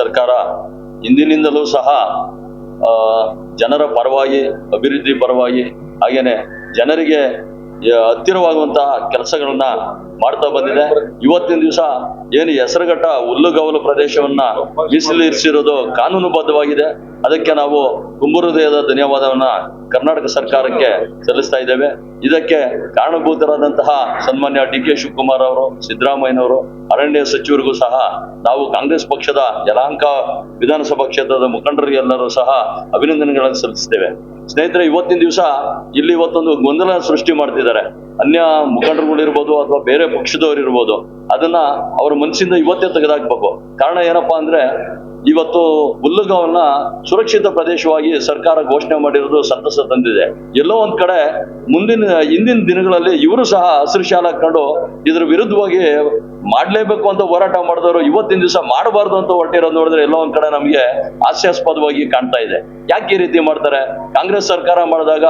ಸರ್ಕಾರ ಹಿಂದಿನಿಂದಲೂ ಸಹ ಜನರ ಪರವಾಗಿ ಅಭಿವೃದ್ಧಿ ಪರವಾಗಿ ಹಾಗೇನೆ ಜನರಿಗೆ ಹತ್ತಿರವಾಗುವಂತಹ ಕೆಲಸಗಳನ್ನ ಮಾಡ್ತಾ ಬಂದಿದೆ. ಇವತ್ತಿನ ದಿವಸ ಏನು ಹೆಸರುಘಟ್ಟ ಹುಲ್ಲುಗಾವಲು ಪ್ರದೇಶವನ್ನ ಮೀಸಲಿರಿಸಿರೋದು ಕಾನೂನುಬದ್ಧವಾಗಿದೆ. ಅದಕ್ಕೆ ನಾವು ತುಂಬುಹೃದಯದ ಧನ್ಯವಾದವನ್ನ ಕರ್ನಾಟಕ ಸರ್ಕಾರಕ್ಕೆ ಸಲ್ಲಿಸ್ತಾ ಇದ್ದೇವೆ. ಇದಕ್ಕೆ ಕಾರಣಭೂತರಾದಂತಹ ಸನ್ಮಾನ್ಯ ಡಿ ಕೆ ಶಿವಕುಮಾರ್ ಅವರು, ಸಿದ್ದರಾಮಯ್ಯನವರು, ಅರಣ್ಯ ಸಚಿವರಿಗೂ ಸಹ ನಾವು ಕಾಂಗ್ರೆಸ್ ಪಕ್ಷದ ಯಲಹಂಕ ವಿಧಾನಸಭಾ ಕ್ಷೇತ್ರದ ಮುಖಂಡರಿಗೆಲ್ಲರೂ ಸಹ ಅಭಿನಂದನೆಗಳನ್ನು ಸಲ್ಲಿಸ್ತೇವೆ ಸ್ನೇಹಿತರೆ, ಇವತ್ತಿನ ದಿವಸ ಇಲ್ಲಿ ಇವತ್ತೊಂದು ಗೊಂದಲ ಸೃಷ್ಟಿ ಮಾಡ್ತಿದ್ದಾರೆ. ಅನ್ಯ ಮುಖಂಡರುಗಳಿರ್ಬೋದು ಅಥವಾ ಬೇರೆ ಪಕ್ಷದವರು ಇರ್ಬೋದು ಅದನ್ನ ಅವ್ರ ಮನಸ್ಸಿಂದ ಇವತ್ತೇ ತೆಗೆದಾಕ್ಬೇಕು. ಕಾರಣ ಏನಪ್ಪಾ ಅಂದ್ರೆ ಇವತ್ತು ಹುಲ್ಲುಗಾವನ್ನ ಸುರಕ್ಷಿತ ಪ್ರದೇಶವಾಗಿ ಸರ್ಕಾರ ಘೋಷಣೆ ಮಾಡಿರೋದು ಸಂತಸ ತಂದಿದೆ. ಎಲ್ಲೋ ಒಂದ್ ಕಡೆ ಮುಂದಿನ, ಹಿಂದಿನ ದಿನಗಳಲ್ಲಿ ಇವರು ಸಹ ಹಸಿರು ಶಾಲೆ ಹಾಕೊಂಡು ಇದ್ರ ವಿರುದ್ಧವಾಗಿ ಮಾಡ್ಲೇಬೇಕು ಅಂತ ಹೋರಾಟ ಮಾಡಿದವರು ಇವತ್ತಿನ ದಿವಸ ಮಾಡಬಾರ್ದು ಅಂತ ಹೊರಟಿರೋದು ನೋಡಿದ್ರೆ ಎಲ್ಲೋ ಒಂದ್ ಕಡೆ ನಮಗೆ ಹಾಸ್ಯಾಸ್ಪದವಾಗಿ ಕಾಣ್ತಾ ಇದೆ. ಯಾಕೆ ಈ ರೀತಿ ಮಾಡ್ತಾರೆ? ಕಾಂಗ್ರೆಸ್ ಸರ್ಕಾರ ಮಾಡಿದಾಗ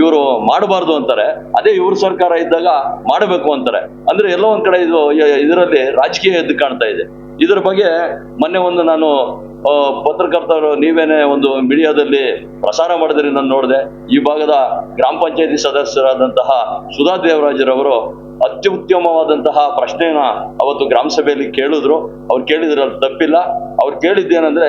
ಇವರು ಮಾಡಬಾರ್ದು ಅಂತಾರೆ. ಅದೇ ಇವ್ರ ಸರ್ಕಾರ ಇದ್ದಾಗ ಮಾಡಬೇಕು ಅಂತಾರೆ. ಅಂದ್ರೆ ಎಲ್ಲೋ ಒಂದ್ ಕಡೆ ಇದು, ಇದರಲ್ಲಿ ರಾಜಕೀಯ ಎದ್ದು ಕಾಣ್ತಾ ಇದೆ. ಇದ್ರ ಬಗ್ಗೆ ಮೊನ್ನೆ ಒಂದು ನಾನು ಪತ್ರಕರ್ತರು, ನೀವೇನೆ ಒಂದು ಮೀಡಿಯಾದಲ್ಲಿ ಪ್ರಸಾರ ಮಾಡಿದ್ರಿ ನಾನು ನೋಡಿದೆ. ಈ ಭಾಗದ ಗ್ರಾಮ ಪಂಚಾಯತಿ ಸದಸ್ಯರಾದಂತಹ ಸುಧಾ ದೇವರಾಜರವರು ಅತ್ಯುತ್ತಮವಾದಂತಹ ಪ್ರಶ್ನೆಯನ್ನ ಅವತ್ತು ಗ್ರಾಮ ಸಭೆಯಲ್ಲಿ ಕೇಳಿದ್ರು. ಅವ್ರು ಕೇಳಿದ್ರಲ್ಲಿ ತಪ್ಪಿಲ್ಲ. ಅವ್ರು ಕೇಳಿದ್ದೇನೆಂದ್ರೆ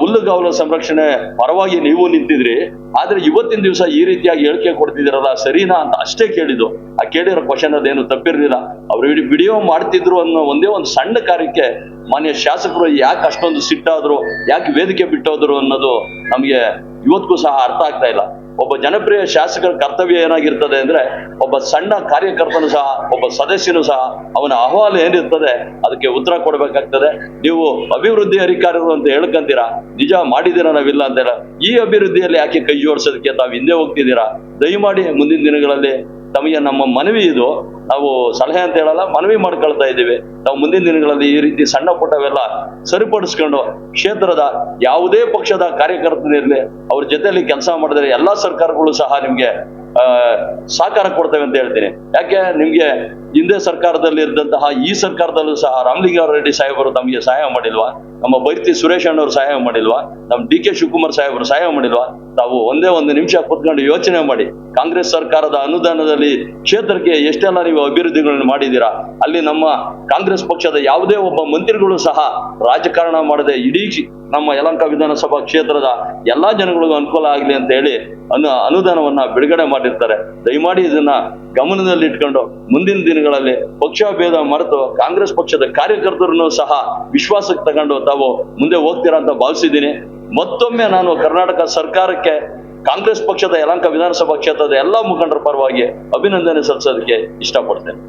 ಹುಲ್ಲುಗಾವಲು ಸಂರಕ್ಷಣೆ, ಪರವಾಗಿ ನೀವು ನಿಂತಿದ್ರಿ, ಆದ್ರೆ ಇವತ್ತಿನ ದಿವಸ ಈ ರೀತಿಯಾಗಿ ಹೇಳಿಕೆ ಕೊಡ್ತಿದ್ದೀರಲ್ಲ, ಸರಿನಾ ಅಂತ ಅಷ್ಟೇ ಕೇಳಿದ್ದು. ಆ ಕೇಳಿರೋ ಕ್ವಶನ್ ಅದೇನು ತಪ್ಪಿರಲಿಲ್ಲ. ಅವ್ರು ಇಡೀ ವಿಡಿಯೋ ಮಾಡ್ತಿದ್ರು ಅನ್ನೋ ಒಂದೇ ಒಂದು ಸಣ್ಣ ಕಾರ್ಯಕ್ಕೆ ಮಾನ್ಯ ಶಾಸಕರು ಯಾಕೆ ಅಷ್ಟೊಂದು ಸಿಟ್ಟಾದ್ರು, ಯಾಕೆ ವೇದಿಕೆ ಬಿಟ್ಟೋದ್ರು ಅನ್ನೋದು ನಮಗೆ ಇವತ್ತಿಗೂ ಸಹ ಅರ್ಥ ಆಗ್ತಾ ಇಲ್ಲ. ಒಬ್ಬ ಜನಪ್ರಿಯ ಶಾಸಕರ ಕರ್ತವ್ಯ ಏನಾಗಿರ್ತದೆ ಅಂದ್ರೆ ಒಬ್ಬ ಸಣ್ಣ ಕಾರ್ಯಕರ್ತನು ಸಹ, ಒಬ್ಬ ಸದಸ್ಯನು ಸಹ ಅವನ ಅಹವಾಲು ಏನಿರ್ತದೆ ಅದಕ್ಕೆ ಉತ್ತರ ಕೊಡಬೇಕಾಗ್ತದೆ. ನೀವು ಅಭಿವೃದ್ಧಿ ಅಧಿಕಾರಿಗಳು ಅಂತ ಹೇಳ್ಕಂತೀರಾ? ನಿಜ ಮಾಡಿದಿರ ನಾವಿಲ್ಲ ಅಂತೀರ ಈ ಅಭಿವೃದ್ಧಿಯಲ್ಲಿ ಯಾಕೆ ಕೈ ಜೋಡಿಸೋದಕ್ಕೆ ತಾವು ಹಿಂದೆ ಹೋಗ್ತಿದ್ದೀರಾ? ದಯಮಾಡಿ ಮುಂದಿನ ದಿನಗಳಲ್ಲಿ ತಮಗೆ ನಮ್ಮ ಮನವಿ ಇದು. ನಾವು ಸಲಹೆ ಅಂತ ಹೇಳಲ್ಲ, ಮನವಿ ಮಾಡ್ಕೊಳ್ತಾ ಇದ್ದೀವಿ. ನಾವು ಮುಂದಿನ ದಿನಗಳಲ್ಲಿ ಈ ರೀತಿ ಸಣ್ಣ ಪುಟ್ಟವೆಲ್ಲ ಸರಿಪಡಿಸ್ಕೊಂಡು ಕ್ಷೇತ್ರದ ಯಾವುದೇ ಪಕ್ಷದ ಕಾರ್ಯಕರ್ತನಿರ್ಲಿ, ಅವ್ರ ಜೊತೆಯಲ್ಲಿ ಕೆಲಸ ಮಾಡಿದರೆ ಎಲ್ಲಾ ಸರ್ಕಾರಗಳು ಸಹ ನಿಮ್ಗೆ ಸಹಕಾರ ಕೊಡ್ತೇವೆ ಅಂತ ಹೇಳ್ತೀನಿ. ಯಾಕೆ? ನಿಮ್ಗೆ ಹಿಂದೆ ಸರ್ಕಾರದಲ್ಲಿ ಇದ್ದಂತಹ ಈ ಸರ್ಕಾರದಲ್ಲೂ ಸಹ ರಾಮಲಿಂಗಾರೆಡ್ಡಿ ಸಾಹೇಬರು ತಮಗೆ ಸಹಾಯ ಮಾಡಿಲ್ವಾ? ನಮ್ಮ ಬೈರ್ತಿ ಸುರೇಶ್ ಅಣ್ಣವರು ಸಹಾಯ ಮಾಡಿಲ್ವಾ? ನಮ್ಮ ಡಿ ಕೆ ಶಿವಕುಮಾರ್ ಸಾಹೇಬರು ಸಹಾಯ ಮಾಡಿಲ್ವಾ? ತಾವು ಒಂದೇ ಒಂದು ನಿಮಿಷ ಕೂತ್ಕೊಂಡು ಯೋಚನೆ ಮಾಡಿ, ಕಾಂಗ್ರೆಸ್ ಸರ್ಕಾರದ ಅನುದಾನದಲ್ಲಿ ಕ್ಷೇತ್ರಕ್ಕೆ ಎಷ್ಟೆಲ್ಲ ನೀವು ಅಭಿವೃದ್ಧಿಗಳನ್ನು ಮಾಡಿದ್ದೀರಾ? ಅಲ್ಲಿ ನಮ್ಮ ಕಾಂಗ್ರೆಸ್ ಪಕ್ಷದ ಯಾವುದೇ ಒಬ್ಬ ಮಂತ್ರಿಗಳು ಸಹ ರಾಜಕಾರಣ ಮಾಡದೆ ಇಡೀ ನಮ್ಮ ಯಲಂಕ ವಿಧಾನಸಭಾ ಕ್ಷೇತ್ರದ ಎಲ್ಲಾ ಜನಗಳಿಗೂ ಅನುಕೂಲ ಆಗಲಿ ಅಂತ ಹೇಳಿ ಅನು, ಅನುದಾನವನ್ನ ಬಿಡುಗಡೆ ಮಾಡಿರ್ತಾರೆ. ದಯಮಾಡಿ ಇದನ್ನ ಗಮನದಲ್ಲಿ ಇಟ್ಕೊಂಡು ಮುಂದಿನ ದಿನಗಳಲ್ಲಿ ಪಕ್ಷ ಭೇದ ಮರೆತು ಕಾಂಗ್ರೆಸ್ ಪಕ್ಷದ ಕಾರ್ಯಕರ್ತರನ್ನು ಸಹ ವಿಶ್ವಾಸಕ್ಕೆ ತಗೊಂಡು ತಾವು ಮುಂದೆ ಹೋಗ್ತೀರಾ ಅಂತ ಭಾವಿಸಿದ್ದೀನಿ. ಮತ್ತೊಮ್ಮೆ ನಾನು ಕರ್ನಾಟಕ ಸರ್ಕಾರಕ್ಕೆ ಕಾಂಗ್ರೆಸ್ ಪಕ್ಷದ ಯಲಂಕ ವಿಧಾನಸಭಾ ಕ್ಷೇತ್ರದ ಎಲ್ಲಾ ಮುಖಂಡರ ಪರವಾಗಿ ಅಭಿನಂದನೆ ಸಲ್ಲಿಸೋದಕ್ಕೆ ಇಷ್ಟಪಡ್ತೇನೆ.